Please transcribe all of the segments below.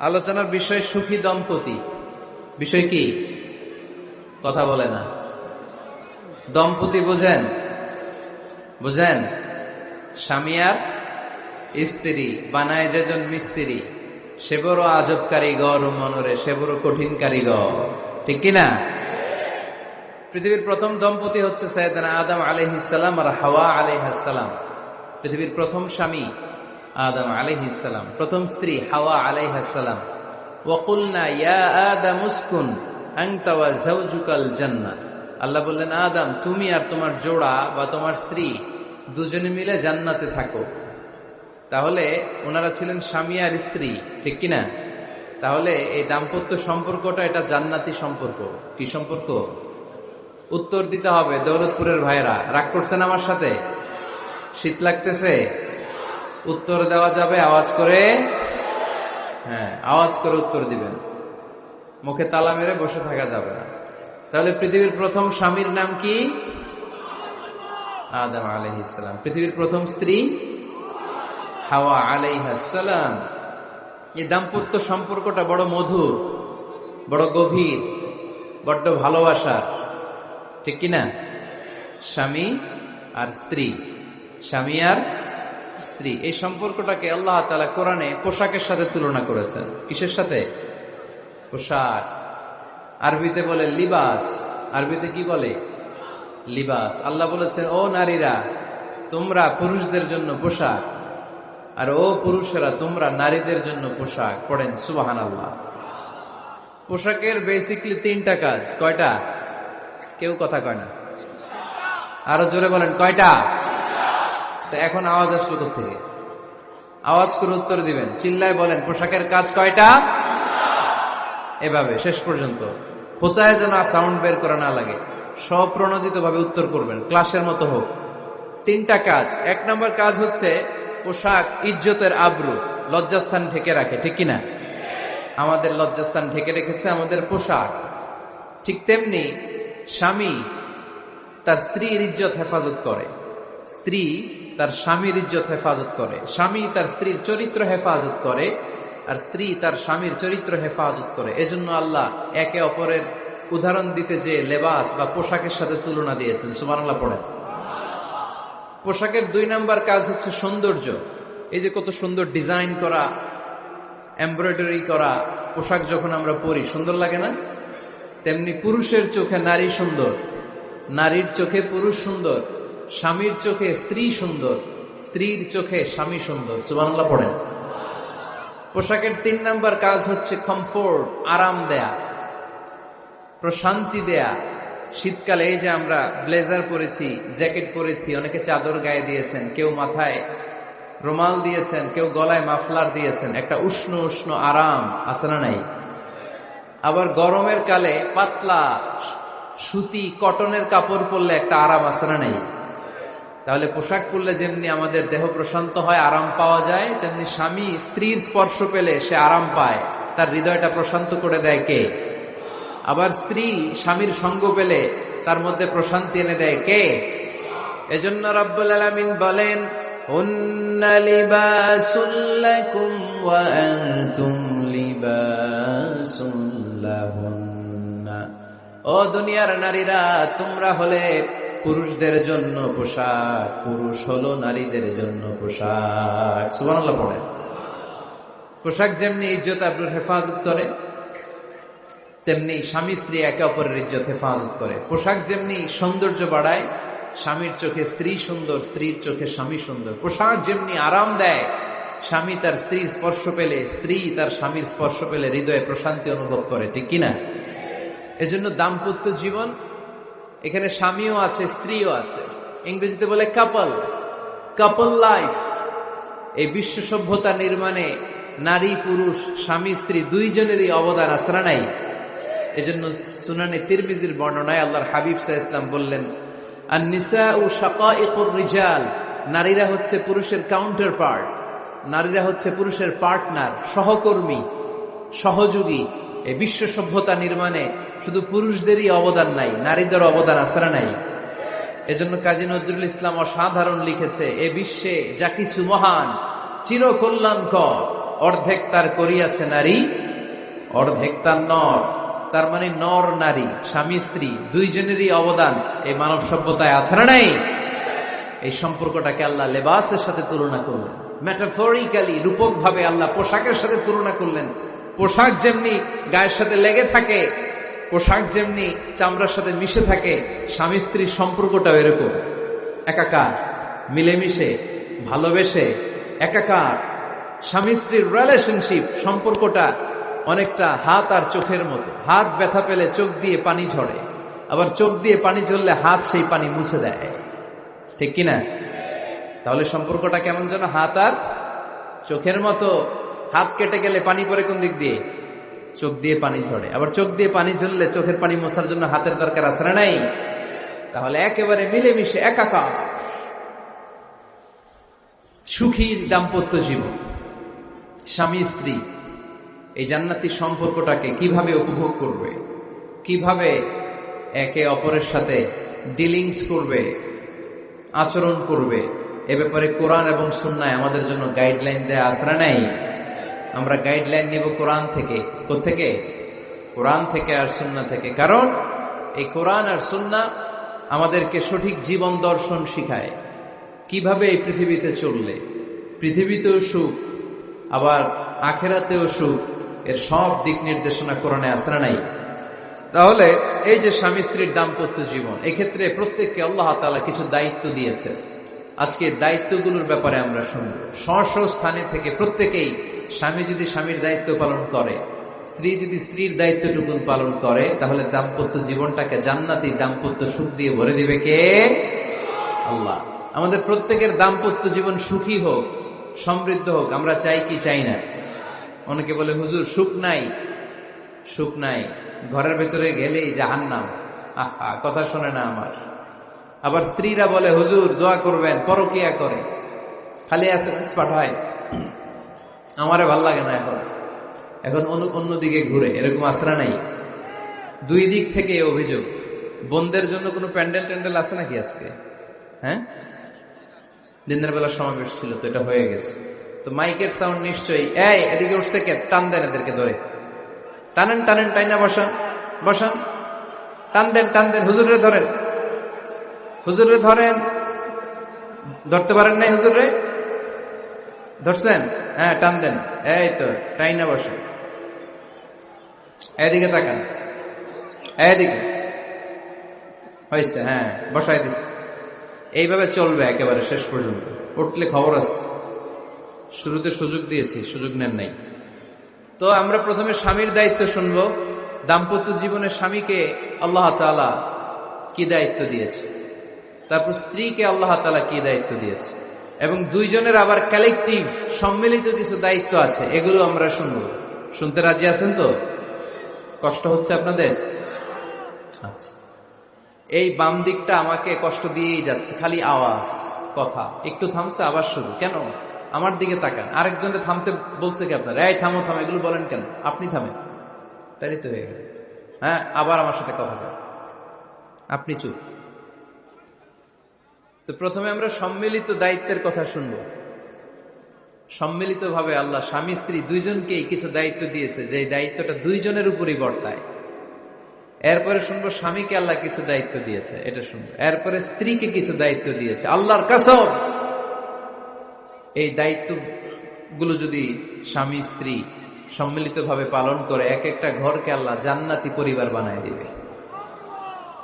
আলোচনার বিষয় সুখী দম্পতি। বিষয় কি? কথা বলে না। দম্পতি বোঝেন? বুঝেন? স্বামী আর স্ত্রী, বানায় যেজন মিস্ত্রি সে বড় আজব কারিগর মনরে সে বড় কঠিন কারিগর। ঠিক কিনা? পৃথিবীর প্রথম দম্পতি হচ্ছে সৈয়দনা আদম আলহিসাল্লাম আর হাওয়া আলহাসাল্লাম পৃথিবীর প্রথম স্বামী আদম আলহিসাল্লাম প্রথম স্ত্রী হাওয়া আলাইহাসাল্লাম ওয়াকুলনা, ইয়া আদম উসকুন আংতা ওয়া জাওজুকাল জান্নাত আল্লাহ বললেন, আদম, তুমি আর তোমার জোড়া বা তোমার স্ত্রী দুজনে মিলে জান্নাতে থাকো। তাহলে ওনারা ছিলেন স্বামী আর স্ত্রী, ঠিক কিনা তাহলে এই দাম্পত্য সম্পর্কটা এটা জান্নাতি সম্পর্ক। কি সম্পর্ক? উত্তর দিতে হবে দৌলতপুরের ভাইরা রাগ করছেন আমার সাথে? শীত লাগতেছে? উত্তর দেওয়া যাবে, আওয়াজ করে হ্যাঁ আওয়াজ করে উত্তর দিবেন। মুখে তালা মেরে বসে থাকা যাবে না। তাহলে পৃথিবীর প্রথম স্বামীর নাম কি? আদম আলহিসাম পৃথিবীর প্রথম স্ত্রী? হাওয়া আলাইহাসালাম এই দাম্পত্য সম্পর্কটা বড় মধুর, বড় গভীর, বড্ড ভালোবাসার। ঠিক কিনা? স্বামী আর স্ত্রী। স্বামী আর স্ত্রী, এই সম্পর্কটাকে আল্লাহ তালা কোরআনে পোশাকের সাথে তুলনা করেছেন। কিসের সাথে? পোশাক। আরবিতে বলে লিবাস। আরবিতে কি বলে? লিবাস। আল্লাহ বলেছেন, ও নারীরা, তোমরা পুরুষদের জন্য পোশাক, আর ও পুরুষেরা, তোমরা নারীদের জন্য পোশাক। পড়েন সুবাহান আল্লাহ পোশাকের বেসিকলি তিনটা কাজ। কয়টা? কেউ কথা কয় না। আরও জোরে বলেন, কয়টা? তো এখন আওয়াজ আসলো থেকে? আওয়াজ করে উত্তর দিবেন। চিল্লায় বলেন, পোশাকের কাজ কয়টা? এভাবে, শেষ পর্যন্ত। খোঁচায় যেন সাউন্ড বের করা না লাগে। স্বপ্রণোদিত ভাবে উত্তর করবেন, ক্লাসের মতো হোক। তিনটা কাজ। এক নম্বর কাজ হচ্ছে, পোশাক ইজ্জতের আব্রু লজ্জাস্থান ঢেকে রাখে, ঠিক কিনা? আমাদের লজ্জাস্থান ঢেকে রেখেছে আমাদের পোশাক। ঠিক তেমনি স্বামী তার স্ত্রীর ইজ্জত হেফাজত করে। স্ত্রী তার স্বামীর ইজ্জত হেফাজত করে, স্বামী তার স্ত্রীর চরিত্র হেফাজত করে, আর স্ত্রী তার স্বামীর চরিত্র হেফাজত করে। এজন্য আল্লাহ একে অপরের উদাহরণ দিতে যে লেবাস বা পোশাকের সাথে তুলনা দিয়েছেন। সুমান আল্লাহ পড়েন। পোশাকের দুই নাম্বার কাজ হচ্ছে সৌন্দর্য। এই যে কত সুন্দর ডিজাইন করা, এমব্রয়ডারি করা পোশাক যখন আমরা পরি, সুন্দর লাগে না? তেমনি পুরুষের চোখে নারী সুন্দর, নারীর চোখে পুরুষ সুন্দর। স্বামীর চোখে স্ত্রী সুন্দর, স্ত্রীর চোখে স্বামী সুন্দর। সুবাংলা পড়েন। পোশাকের তিন নাম্বার কাজ হচ্ছে কমফোর্ট আরাম দেয়া, প্রশান্তি দেয়া। শীতকালে এই যে আমরা ব্লেজার পরেছি জ্যাকেট পরেছি, অনেকে চাদর গায়ে দিয়েছেন, কেউ মাথায় রুমাল দিয়েছেন, কেউ গলায় মাফলার দিয়েছেন, একটা উষ্ণ উষ্ণ আরাম, আছে না নাই? আবার গরমের কালে পাতলা সুতি কটনের কাপড় পরলে একটা আরাম, আছে না নাই? তাহলে পোশাক পরলে যেমনি আমাদের দেহ প্রশান্ত হয়, আরাম পাওয়া যায়, তেমনি স্বামী স্ত্রীর স্পর্শ পেলে সে আরাম পায়। তার হৃদয়টা প্রশান্ত করে দেয় কে? আবার স্ত্রী স্বামীর সঙ্গ পেলে তার মধ্যে প্রশান্তি এনে দেয় কে? এজন্য রব্বুল আলমিন বলেন ও দুনিয়ার নারীরা, তোমরা হলে পুরুষদের জন্য পোশাক, পুরুষ হলো নারীদের জন্য পোশাক। সুবহানাল্লাহ পড়ে পোশাক যেমনি ইজ্জত আব্রুর হেফাজত করে, তেমনি স্বামী স্ত্রী একে অপরের ইজ্জত হেফাজত করে। পোশাক যেমনি সৌন্দর্য বাড়ায়, স্বামীর চোখে স্ত্রী সুন্দর, স্ত্রীর চোখে স্বামী সুন্দর। পোশাক যেমনি আরাম দেয়, স্বামী তার স্ত্রী স্পর্শ পেলে স্ত্রী তার স্বামীর স্পর্শ পেলে হৃদয়ে প্রশান্তি অনুভব করে, ঠিক কিনা? এজন্য দাম্পত্য জীবন এখানে স্বামীও আছে, স্ত্রীও আছে। ইংরেজিতে বলে কাপল কাপল লাইফ এই বিশ্ব সভ্যতা নির্মাণে নারী, পুরুষ, স্বামী, স্ত্রী দুইজনেরই অবদান আসরা নাই? এজন্য সুনানি তিরমিজির বর্ণনায় আল্লাহর হাবিব সাহা ইসলাম বললেন আর নিসা ও রিজাল। নারীরা হচ্ছে পুরুষের কাউন্টার পার্ট নারীরা হচ্ছে পুরুষের পার্টনার সহকর্মী, সহযোগী। এই বিশ্ব সভ্যতা নির্মাণে শুধু পুরুষদেরই অবদান নাই নারীদের অবদান আসারা নাই? এজন্য কাজী নজরুল ইসলাম অসাধারণ লিখেছে, এ বিশ্বে যা কিছু মহান, চিরকল্যাণকর, অর্ধেক তার করিয়াছে নারী, অর্ধেক তার নর। তার মানে নর নারী, স্বামী স্ত্রী, দুইজনেরই অবদান এই মানব সভ্যতায় আছে না নাই? এই সম্পর্কটাকে আল্লাহ লেবাসের সাথে তুলনা করলেন। ম্যাটাফরিক্যালি রূপক ভাবে আল্লাহ পোশাকের সাথে তুলনা করলেন। পোশাক যেমনি গায়ের সাথে লেগে থাকে, পোশাক যেমনি চামড়ার সাথে মিশে থাকে, স্বামী স্ত্রীর সম্পর্কটাও এরকম। একাকার, মিলেমিশে, ভালোবেসে, একাকার। স্বামী স্ত্রীর রিলেশনশিপ সম্পর্কটা অনেকটা হাত আর চোখের মতো। হাত ব্যথা পেলে চোখ দিয়ে পানি ঝরে, আবার চোখ দিয়ে পানি ঝরলে হাত সেই পানি মুছে দেয়। ঠিক কিনা? তাহলে সম্পর্কটা কেমন যেন হাত আর চোখের মতো হাত কেটে গেলে পানি পরে কোন দিক দিয়ে? চোখ দিয়ে পানি ঝরে। আবার চোখ দিয়ে পানি ঝরলে চোখের পানি মশার জন্য হাতের দরকার আছে না নাই? তাহলে একেবারে মিলেমিশে একাকার, সুখী দাম্পত্য জীবন। স্বামী, স্ত্রী, এই জান্নাতি সম্পর্কটাকে কীভাবে উপভোগ করবে? কীভাবে একে অপরের সাথে ডিলিংস করবে? আচরণ করবে? এ ব্যাপারে কোরআন এবং সুন্নায় আমাদের জন্য গাইডলাইন দেয়া আসরা নাই? আমরা গাইডলাইন নিব কোরআন থেকে। থেকে কোরআন থেকে আর সুন্না থেকে। কারণ, এই কোরআন আর সুন্না আমাদেরকে সঠিক জীবন দর্শন শিখায়। কীভাবে এই পৃথিবীতে চললে? পৃথিবীতেও সুখ, আবার আখেরাতেও সুখ, এর সব দিক নির্দেশনা কোরআনে আসরা নাই? তাহলে এই যে স্বামী স্ত্রীর দাম্পত্য জীবন, এক্ষেত্রে প্রত্যেককে আল্লাহ তালা কিছু দায়িত্ব দিয়েছে আজকে দায়িত্বগুলোর ব্যাপারে আমরা শুনব। স্ব স্থানে থেকে প্রত্যেকেই স্বামী যদি স্বামীর দায়িত্ব পালন করে, স্ত্রী যদি স্ত্রীর দায়িত্বটুকুন পালন করে, তাহলে দাম্পত্য জীবনটাকে জান্নাতি দাম্পত্য সুখ দিয়ে ভরে দিবে কে? আল্লাহ। আমাদের প্রত্যেকের দাম্পত্য জীবন সুখী হোক, সমৃদ্ধ হোক, আমরা চাই কি চাই না? অনেকে বলে, হুজুর, সুখ নাই। সুখ নাই। ঘরের ভেতরে গেলেই জাহান্নাম। আহা, কথা শোনে না আমার। আবার স্ত্রীরা বলে, হুজুর, দোয়া করবেন, পরকিয়া করে। খালি এস পাঠায়। আমারে ভালো লাগে না এখন। এখন অন্য অন্যদিকে ঘুরে, এরকম আশ্রা নাই। দুই দিক থেকে অভিযোগ। বন্ধের জন্য কোনো প্যান্ডেল ট্যান্ডেল আছে নাকি আজকে? হ্যাঁ? দিনের বেলা সমাবেশ ছিল, তো এটা হয়ে গেছে। তো মাইকের সাউন্ড নিশ্চয়ই এদিকে উঠছে কে? টান দেন এদেরকে ধরে। টানেন টানেন, টাইনা বসান বসান। টান দেন টান দেন, হুজুরে ধরেন। হুজুরে ধরেন। ধরতে পারেন নাই হুজুরে? ধরছেন? হ্যাঁ টান দেন। এই তো, টাই না বসে। এদিকে তাকান। এদিকে হয়েছে হ্যাঁ বসাই দিচ্ছে এইভাবে চলবে একেবারে শেষ পর্যন্ত। উঠলে খবর আছে। শুরুতে সুযোগ দিয়েছি, সুযোগ নেন নাই। তো আমরা প্রথমে স্বামীর দায়িত্ব শুনব। দাম্পত্য জীবনে স্বামীকে আল্লাহ তালা কি দায়িত্ব দিয়েছে? তারপর স্ত্রীকে আল্লাহ তালা কি দায়িত্ব দিয়েছে? এবং দুইজনের আবার কালেকটিভ সম্মিলিত কিছু দায়িত্ব আছে, এগুলো আমরা শুনব। শুনতে রাজি আছেন তো? কষ্ট হচ্ছে আপনাদের? আচ্ছা। এই বাম দিকটা আমাকে কষ্ট দিয়েই যাচ্ছে, খালি আওয়াজ, কথা। একটু থামছে, আবার শুরু। কেন? আমার দিকে তাকান। আরেকজনকে থামতে বলছে কি আপনার? এই থামো থামো, এগুলো বলেন কেন? আপনি থামেন। তাই তো হয়ে গেল। হ্যাঁ আবার আমার সাথে কথা আপনি চুপ। তো প্রথমে আমরা সম্মিলিত দায়িত্বের কথা শুনব। সম্মিলিতভাবে আল্লাহ স্বামী, স্ত্রী দুইজনকেই কিছু দায়িত্ব দিয়েছে যে দায়িত্বটা দুইজনের উপরই বর্তায়। এরপরে শুনব স্বামীকে আল্লাহ কিছু দায়িত্ব দিয়েছে, এটা শুনব। এরপরে স্ত্রীকে কিছু দায়িত্ব দিয়েছে, আল্লাহর কাসম। এই দায়িত্বগুলো যদি স্বামী, স্ত্রী সম্মিলিতভাবে পালন করে, এক একটা ঘরকে আল্লাহ জান্নাতি পরিবার বানায় দিবে।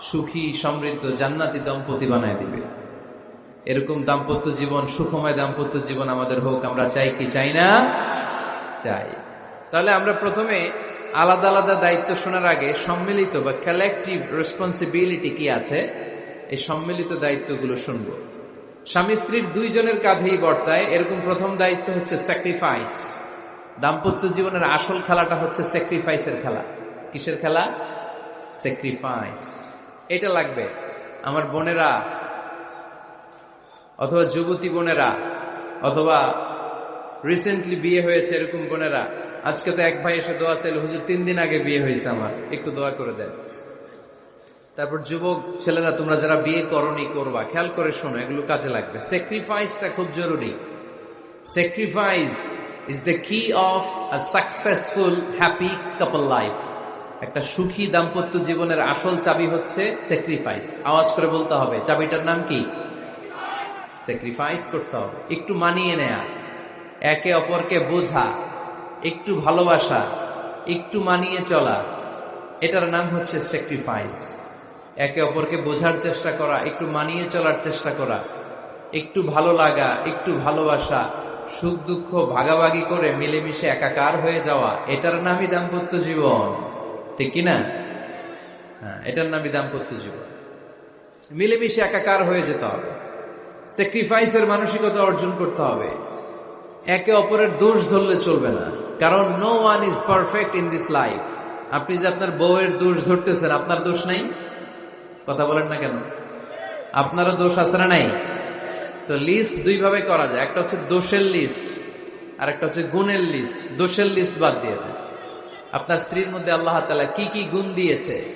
সুখী, সমৃদ্ধ, জান্নাতি দম্পতি বানায় দিবে। এরকম দাম্পত্য জীবন, সুখময় দাম্পত্য জীবন আমাদের হোক, আমরা চাই কি? চাই না? চাই। তাহলে আমরা প্রথমে আলাদা আলাদা দায়িত্ব শোনার আগে সম্মিলিত বা কালেকটিভ রেসপন্সিবিলিটি কি আছে? এই সম্মিলিত দায়িত্বগুলো শুনব। স্বামী স্ত্রীর দুইজনের কাঁধেই বর্তায়, এরকম প্রথম দায়িত্ব হচ্ছে স্যাক্রিফাইস দাম্পত্য জীবনের আসল খেলাটা হচ্ছে স্যাক্রিফাইসের খেলা। কিসের খেলা? স্যাক্রিফাইস এটা লাগবে। আমার বোনেরা অথবা যুবতী বোনেরা, অথবা রিসেন্টলি বিয়ে হয়েছে এরকম বোনেরা, আজকে তো এক ভাই এসে দোয়া চাইলে, হুজুর, তিন দিন আগে বিয়ে হয়েছে আমার, একটু দোয়া করে দেয় তারপর যুবক ছেলেরা, তোমরা যারা বিয়ে করনি, করবা। খেয়াল করে শোনো, এগুলো কাজে লাগবে। স্যাক্রিফাইসটা খুব জরুরি। Sacrifice is the key of a successful happy couple life একটা সুখী দাম্পত্য জীবনের আসল চাবি হচ্ছে স্যাক্রিফাইস আওয়াজ করে বলতে হবে, চাবিটার নাম কি? স্যাক্রিফাইস করতে হবে। একটু মানিয়ে নেয়া। একে অপরকে বোঝা। একটু ভালোবাসা। একটু মানিয়ে চলা। এটার নাম হচ্ছে স্যাক্রিফাইস একে অপরকে বোঝার চেষ্টা করা, একটু মানিয়ে চলার চেষ্টা করা। একটু ভালো লাগা, একটু ভালোবাসা, সুখ দুঃখ ভাগাভাগি করে মিলেমিশে একাকার হয়ে যাওয়া, এটার নামই দাম্পত্য জীবন। ঠিক কিনা হ্যাঁ এটার নামই দাম্পত্য জীবন। মিলেমিশে একাকার হয়ে যেতে হবে। স্যাক্রিফাইসের মানসিকতা অর্জন করতে হবে। একে অপরের দোষ ধরলে চলবে না। কারণ no one is perfect in this life আপনি যে আপনার বউয়ের দোষ ধরতেছেন, আপনার দোষ নাই? কথা বলেন না কেন? আপনারও দোষ আছে না নাই? তো লিস্ট দুই ভাবে করা যায়। একটা হচ্ছে দোষের লিস্ট আর একটা হচ্ছে গুণের লিস্ট দোষের লিস্ট বাদ দিয়ে দেয় আপনার স্ত্রীর মধ্যে আল্লাহ তালা কি কি গুণ দিয়েছে?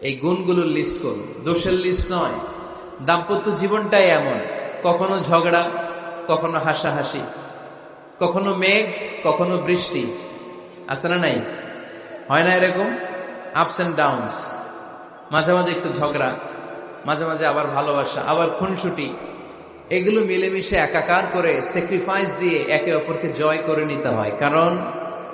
এই গুণগুলোর লিস্ট করুন। দোষের লিস্ট নয়। দাম্পত্য জীবনটাই এমন। কখনো ঝগড়া, কখনো হাসাহাসি, কখনো মেঘ, কখনো বৃষ্টি। আছে না নাই? হয় না এরকম? আপস অ্যান্ড ডাউনস মাঝে মাঝে একটু ঝগড়া, মাঝে মাঝে আবার ভালোবাসা, আবার খুনসুটি। এগুলো মিলেমিশে একাকার করে স্যাক্রিফাইস দিয়ে একে অপরকে জয় করে নিতে হয়। কারণ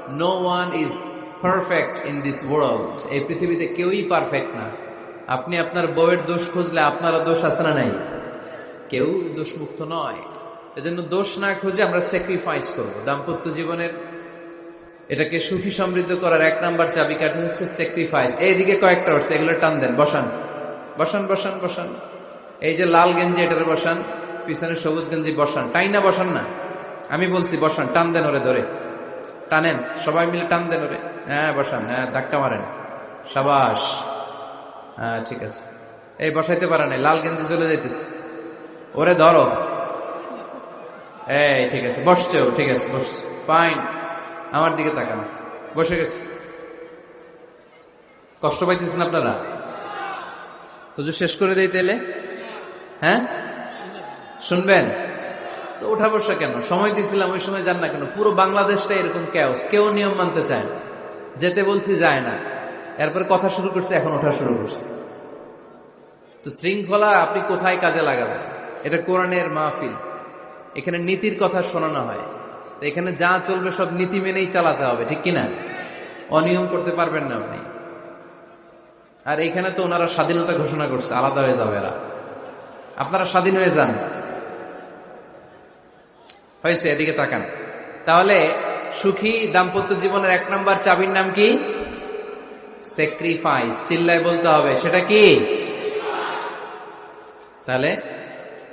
no one is perfect in this world এই পৃথিবীতে কেউই পারফেক্ট না। আপনি আপনার বউয়ের দোষ খুঁজলে আপনারও দোষ আছে না নাই? কেউ দোষমুক্ত নয়। এজন্য দোষ না খুঁজে আমরা স্যাক্রিফাইস করব। দাম্পত্য জীবনের এটাকে সুখী সমৃদ্ধ করার এক নাম্বার চাবিকাঠি হচ্ছে স্যাক্রিফাইস এইদিকে কয়েকটা হচ্ছে, এগুলো টান দেন, বসান। বসান বসান বসান। এই যে লাল গেঞ্জি এটার বসান। পিছনে সবুজ গেঞ্জি, বসান। টাই না, বসান না। আমি বলছি, বসান, টান দেন ওরে ধরে। টানেন, সবাই মিলে টান দেন ওরে। হ্যাঁ বসান হ্যাঁ ধাক্কা মারেন। সাবাস। হ্যাঁ ঠিক আছে। এই, বসাইতে পারে নাই, লাল গেঞ্জি চলে যাইতেছে। ওরে ধরো। এই, ঠিক আছে, বসছে ও, ঠিক আছে বস ফাইন আমার দিকে তাকান। বসে গেছে। কষ্ট পাইতেছেন আপনারা? হুজু শেষ করে দেই তাইলে? হ্যাঁ? শুনবেন? তো ওঠা বসা কেন? সময় দিছিলাম, ওই সময় যান না কেন? পুরো বাংলাদেশটা এরকম ক্যাওস কেউ নিয়ম মানতে চায় না। যেতে বলছি যায় না। এরপরে কথা শুরু করছে, এখন ওঠা শুরু করছে। তো শৃঙ্খলা আপনি কোথায় কাজে লাগাবেন? এটা কোরআনের মাহফিল। এখানে নীতির কথা শোনানো হয়। তো এখানে যা চলবে সব নীতি মেনেই চালাতে হবে, ঠিক কিনা? অনিয়ম করতে পারবেন না আপনি। আর এখানে তো ওনারা স্বাধীনতা ঘোষণা করছে, আলাদা হয়ে যাবে এরা। আপনারা স্বাধীন হয়ে যান। হয়েছে, এদিকে তাকান। তাহলে সুখী দাম্পত্য জীবনের এক নম্বর চাবির নাম কি? স্যাক্রিফাইস চিল্লায় বলতে হবে, সেটা কি? তাহলে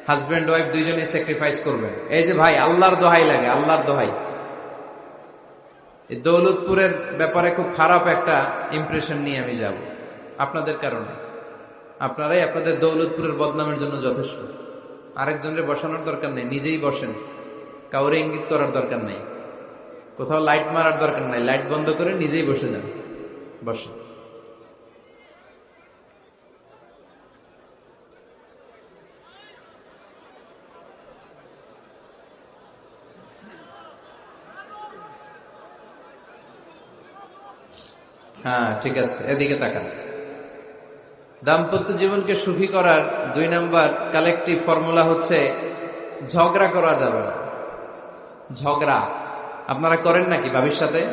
হাজব্যান্ড ওয়াইফ দুইজনে স্যাক্রিফাইস করবেন। এই যে ভাই, আল্লাহর দোহাই লাগে, আল্লাহর দোহাই। দৌলতপুরের ব্যাপারে খুব খারাপ একটা ইমপ্রেশন নিয়ে আমি যাব, আপনাদের কারণে। আপনারাই আপনাদের দৌলতপুরের বদনামের জন্য যথেষ্ট। আরেকজনের বসানোর দরকার নেই, নিজেই বসেন। কাউরে ইঙ্গিত করার দরকার নেই। কোথাও লাইট মারার দরকার নাই লাইট বন্ধ করে নিজেই বসে যান, বসেন। হ্যাঁ ঠিক আছে, এদিকে তাকান। দাম্পত্য জীবনকে সুখী করার দুই নাম্বার কালেকটিভ ফর্মুলা হচ্ছে ঝগড়া করা যাবে না। ঝগড়া, আপনারা করেন নাকি ভাবির সাথে?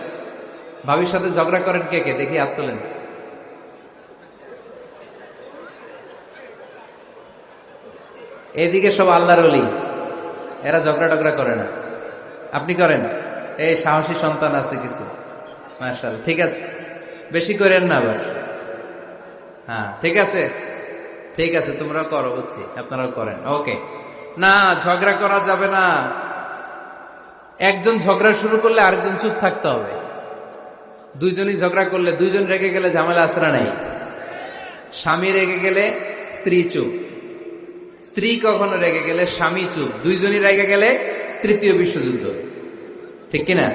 ভাবির সাথে ঝগড়া করেন কে কে? দেখি হাত তোলেন। এদিকে সব আল্লাহর অলি এরা ঝগড়া টগড়া করে না। আপনি করেন, এই সাহসী সন্তান আছে কিছু। মার্শাল ঠিক আছে। বেশি করেন না আবার। হ্যাঁ ঠিক আছে? ঠিক আছে তোমরা করো, বুঝছি। আপনারাও করেন, ওকে। না, ঝগড়া করা যাবে না। একজন ঝগড়া শুরু করলে আরেকজন চুপ থাকতে হবে। দুইজনই ঝগড়া করলে, দুইজন রেগে গেলে ঝামেলা আসরা নেই। স্বামী রেগে গেলে স্ত্রী চুপ। স্ত্রী কখনো রেগে গেলে স্বামী চুপ। দুইজনই রেগে গেলে তৃতীয় বিশ্বযুদ্ধ। ঠিক কিনা?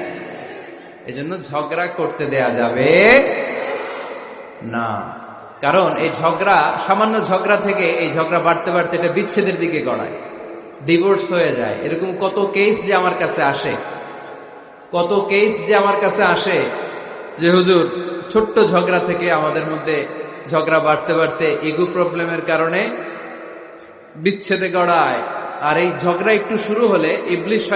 এজন্য ঝগড়া করতে দেয়া যাবে না। কারণ এই ঝগড়া, সামান্য ঝগড়া থেকে এই ঝগড়া বাড়তে বাড়তে এটা বিচ্ছেদের দিকে গড়ায়। ডিভোর্স হয়ে যায়। এরকম কত কেস যে আমার কাছে আসে। কত কেস যে আমার কাছে আসে যে, হুজুর, ছোট্ট ঝগড়া থেকে আমাদের মধ্যে ঝগড়া বাড়তে বাড়তে ইগু প্রবলেমের কারণে বিচ্ছেদে গড়ায়। আর এই ঝগড়া একটু শুরু হলে ইবলিশ